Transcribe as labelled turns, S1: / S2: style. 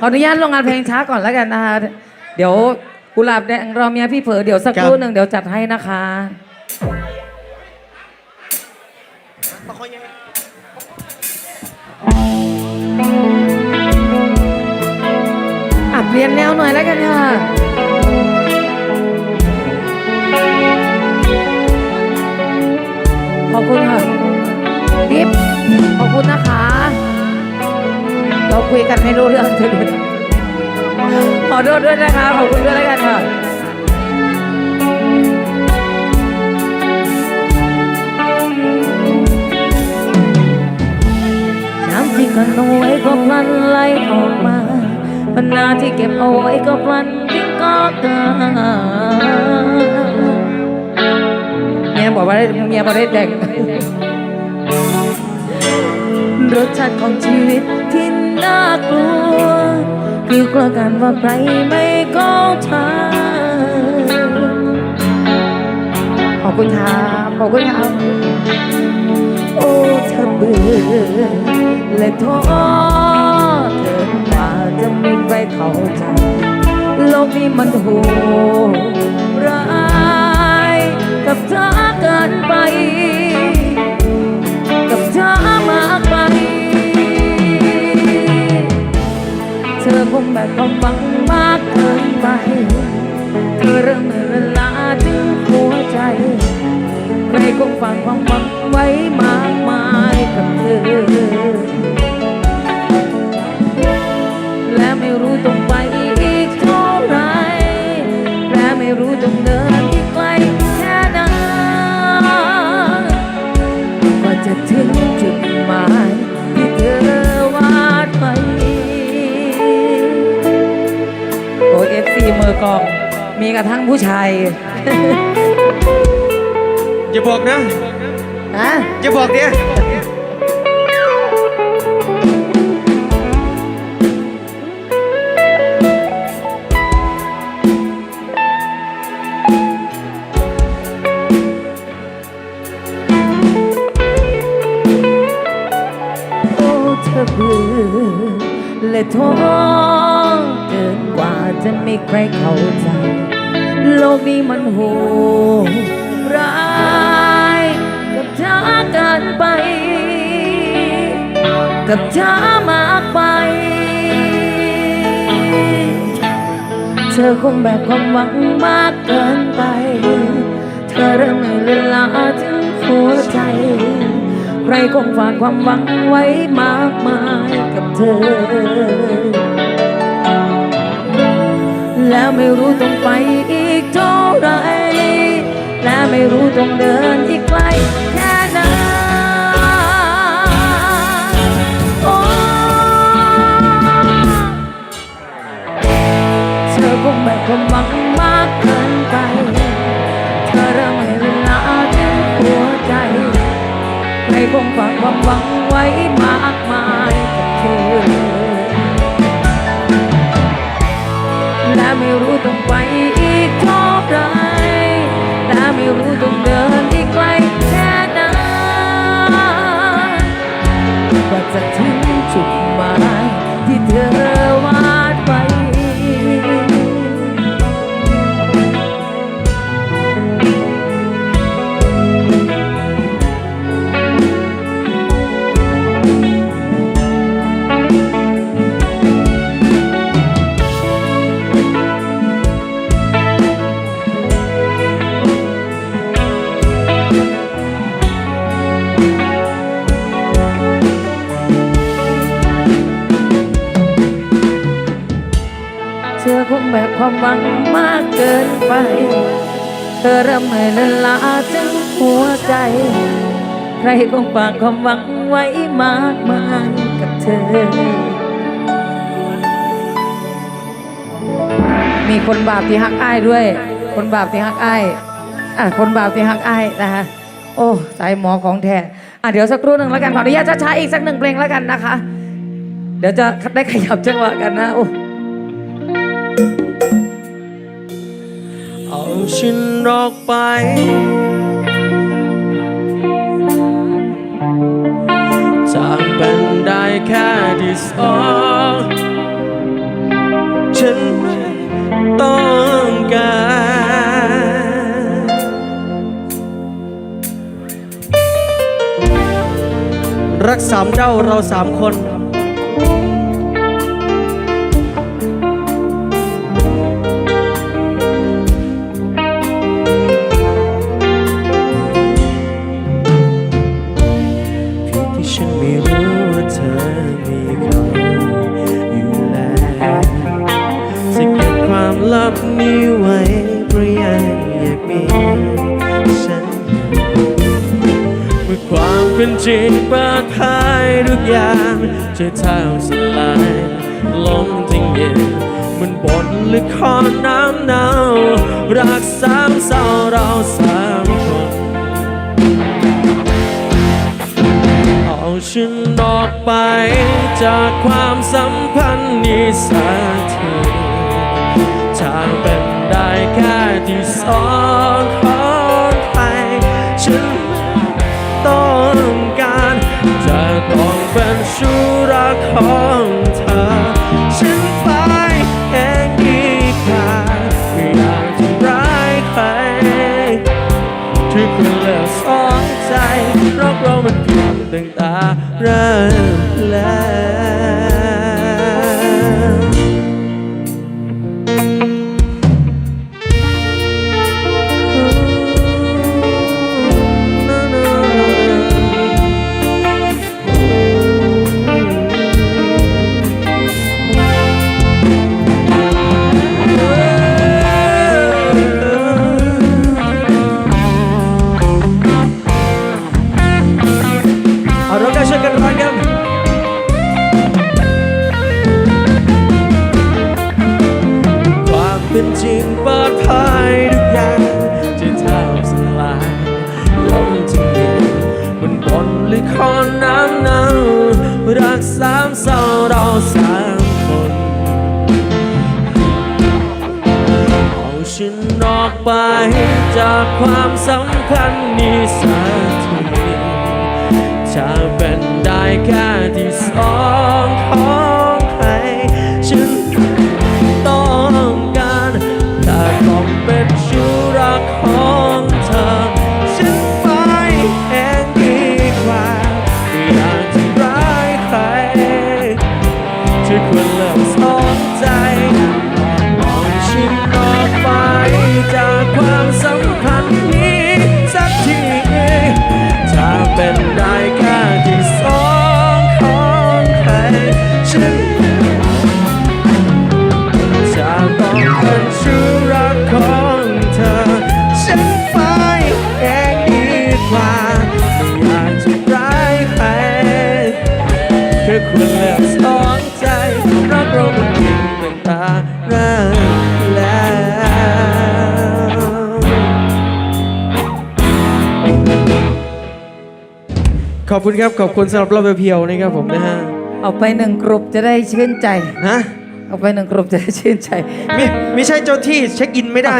S1: ขออนุญาตลงงานเพลงช้าก่อนแล้วกันนะคะเดี๋ยวกุหลาบแดงรอเมียพี่เผอเดี๋ยวสักครู่หนึ่งเดี๋ยวจัดให้นะคะอะเปลี่ยนแนวหน่อยแล้วกันค่ะขอบคุณค่ะทิปขอบคุณนะคะ เราคุยกันไม่รู้เรื่องเธอด้วยขอโทษด้วยนะคะขอบคุณด้วยแล้วกันค่ะน้ำที่กันเอาไว้ก็พลันไหลออกมาปัญหาที่เก็บเอาไว้ก็พลันทิ้งก็ตาเมียบอกว่าได้เมียบอกได้แต่งรสชาติของชีวิตที่ น่ากลัวคือกลัวกันว่าใครไม่เข้าทางขอบคุณครับขอบคุณครับโอ้เธอเบื่อและท้อเกินกว่าจะมีใครเข้าใจโลกนี้มันโหดร้าย เริ่มเหนื่อยเวลาถึงหัวใจ ใครคงฝากความหวังไว้มากมายกับเธอ และไม่รู้ต้องไปอีกเท่าไร และไม่รู้ต้องเดินอีกไกลแค่ไหนกว่าจะถึงจุดหมายที่เธอวาดไว้โอเอฟซีมือกอง มีกระทั่งผู้ชาย
S2: อย่าบอกนะ
S1: นะ
S2: อย่าบอกเนี่ย
S1: โอ้เธอเบื่อและท้อเกินกว่าจะมีใครเข้าใจ โลกนี้มันโหดร้ายกับเธอเกินไป กับเธอมากไป เธอคงแบกความหวังมากเกินไป เธอเริ่มเหนื่อยเวลาถึงหัวใจ ใครคงฝากความหวังไว้มากมายกับเธอ แล้วไม่รู้ต้องไปอี กเท่าไรและไม่รู้ต้องเดินอีกไกลแค่ไหนโอ้เธอคงแบกความหวังมากเกินไป เธอเริ่มให้เวลาถึงหัวใจ ใครคงฝากความหวังไว้มา ความหวังมากเกินไป เธอเริ่มเหนื่อยละล้าถึงหัวใจ ใครคงฝากความหวังไว้มากมายกับเธอ มีคนบาปที่ฮักอ้ายด้วย คนบาปที่ฮักอ้ายอะคนบาปที่ฮักอ้ายนะคะโอ้สายหมอของแท้อะเดี๋ยวสักครู่หนึ่งแล้วกันขออนุญาตช้าๆอีกสักหนึ่งเพลงแล้วกันนะคะ เดี๋ยวจะได้ขยับจังหวะกันนะโอ้
S2: เอาฉันออกไป จากเป็นได้แค่ดิสอฉันไม่ต้องการรักสามเด้าเราสามคน ความเป็นจริงเปิดเผยทุกอย่างจะเท่าสลายลงทิ้งเย็นมันบนลึกคอน้ำเนารักสามเศร้าเราสามคนเอาฉันออกไปจากความสัมพันธ์นี้สักทีถ้าเป็นได้แค่ที่สอง เริ่มแล้ว กสามเศร้าเราสามคนเอาฉันออกไปจากความสัมพันธ์นี้สักทีจะเป็นได้แค่ที่สองของ ขอบคุณครับ ขอบคุณสำหรับรอบเพียวๆนะครับผมนะฮะ
S1: เอาไปหนึ่งกรุปจะได้ชื่นใจ
S2: ฮะ
S1: เอาไปหนึ่งกรุปจะได้ชื่นใจ
S2: ไม่ไม่ใช่เจ้าที่เช็คอินไม่ได้